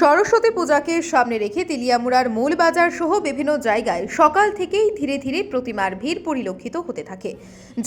সরস্বতী পূজাকে সামনে রেখে তেলিয়ামুড়ার মূল বাজার সহ বিভিন্ন জায়গায় সকাল থেকেই ধীরে ধীরে প্রতিমার ভিড় পরিলক্ষিত হতে থাকে।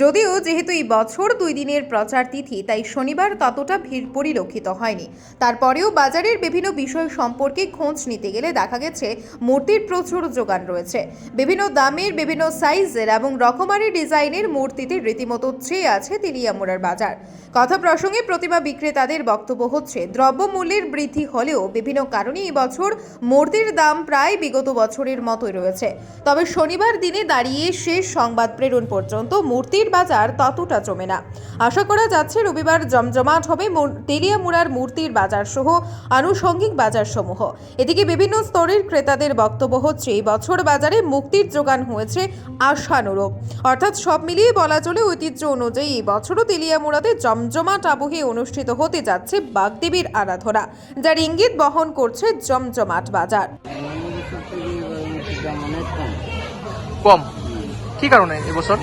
যদিও যেহেতু এই বছর দুই দিনের প্রচার তিথি, তাই শনিবার ততটা ভিড় পরিলক্ষিত হয়নি। তারপরেও বাজারের বিভিন্ন বিষয় সম্পর্কে খোঁজ নিতে গেলে দেখা গেছে, মূর্তির প্রচুর যোগান রয়েছে। বিভিন্ন দামের, বিভিন্ন সাইজের এবং রকমারি ডিজাইনের মূর্তিতে রীতিমতো চেয়ে আছে তেলিয়ামুড়ার বাজার। কথা প্রসঙ্গে প্রতিমা বিক্রেতাদের বক্তব্য হচ্ছে, দ্রব্যমূল্যের বৃদ্ধি হলেও বিভিন্ন কারণে এবছর মূর্তির দাম প্রায় বিগত বছরের মতোই রয়েছে। তবে শনিবার দিনে দাঁড়িয়ে শেষ সংবাদ প্রেরণ পর্যন্ত মূর্তির বাজার ততটা জমে না। আশা করা যাচ্ছে রবিবার জমজমাট হবে তেলিয়ামুড়ার মূর্তির বাজার সহ আনুষঙ্গিক বাজার সমূহ এদিকে বিভিন্ন স্তরের ক্রেতাদের বক্তব্য হচ্ছে, এই বছর বাজারে মুক্তির যোগান হয়েছে আশানুরূপ। অর্থাৎ সব মিলিয়ে বলা চলে, ঐতিহ্য অনুযায়ী এই বছরও তেলিয়ামুড়াতে জমজমাট আবহে অনুষ্ঠিত হতে যাচ্ছে বাগদেবীর আরাধনা, যার ইঙ্গিত বহন করছে জমজমাট বাজার। অনেক কম। কম কি কারণে এবছর?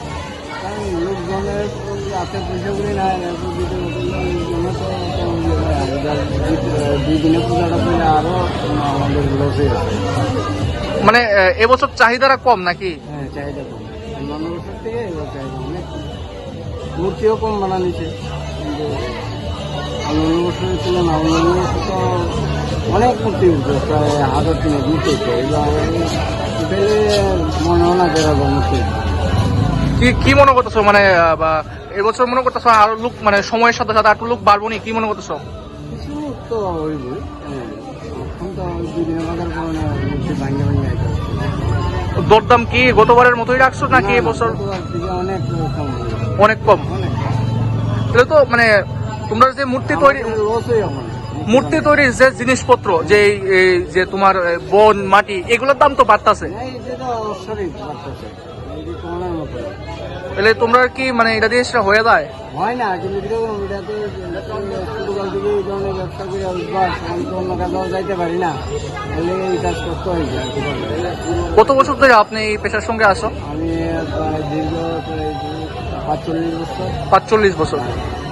কারণ লোকজনের হাতে পয়সাগুলি না এরপর দিতে লোকজনে তো কম। আর এবার দুই- দুই দিনে পূজাটা করলে আরও আমাদের আছে মানে এবছর চাহিদাটা কম নাকি? হ্যাঁ চাহিদা কম। বছর থেকে এবার চাহিদা অনেক কম। মূর্তিও কম বানা নিচ্ছে কিন্তু বছরের বছর তো অনেক মূর্তি উঠছে প্রায় হাজার তিনে দুটো পেলে মনে হয় না মূর্তি কি কি মনে করতেছো? মানে এবছর মনে করতেছো আরও লোক মানে সময়ের সাথে সাথে একটু লোক বাড়বো নি? কি মনে করতেছো? কিছু তো হইব এখন তো দুই বাজার কারণে ভাঙে ভাঙে দরদাম কি গতবারের মতোই রাখছো নাকি এবছর? অনেক কম। অনেক কম। তাহলে তো মানে তোমরা যে মূর্তি তৈরি মূর্তি তৈরির যে জিনিসপত্র যে যে তোমার বন মাটি এগুলোর দাম তো বাড়তাছে। তাহলে তোমরা কি মানে এটা দিয়ে সেটা হয়ে যায়? হয় না কিন্তু ছোটকাল থেকে এই ধরনের ব্যবসা করে অভ্যাস আমি তো অন্য কাজেও যাইতে পারি না। তাহলে এই কাজ করতে। কত বছর ধরে আপনি এই পেশার সঙ্গে আসো আমি দীর্ঘ পাঁচচল্লিশ বছর। পাঁচচল্লিশ বছর।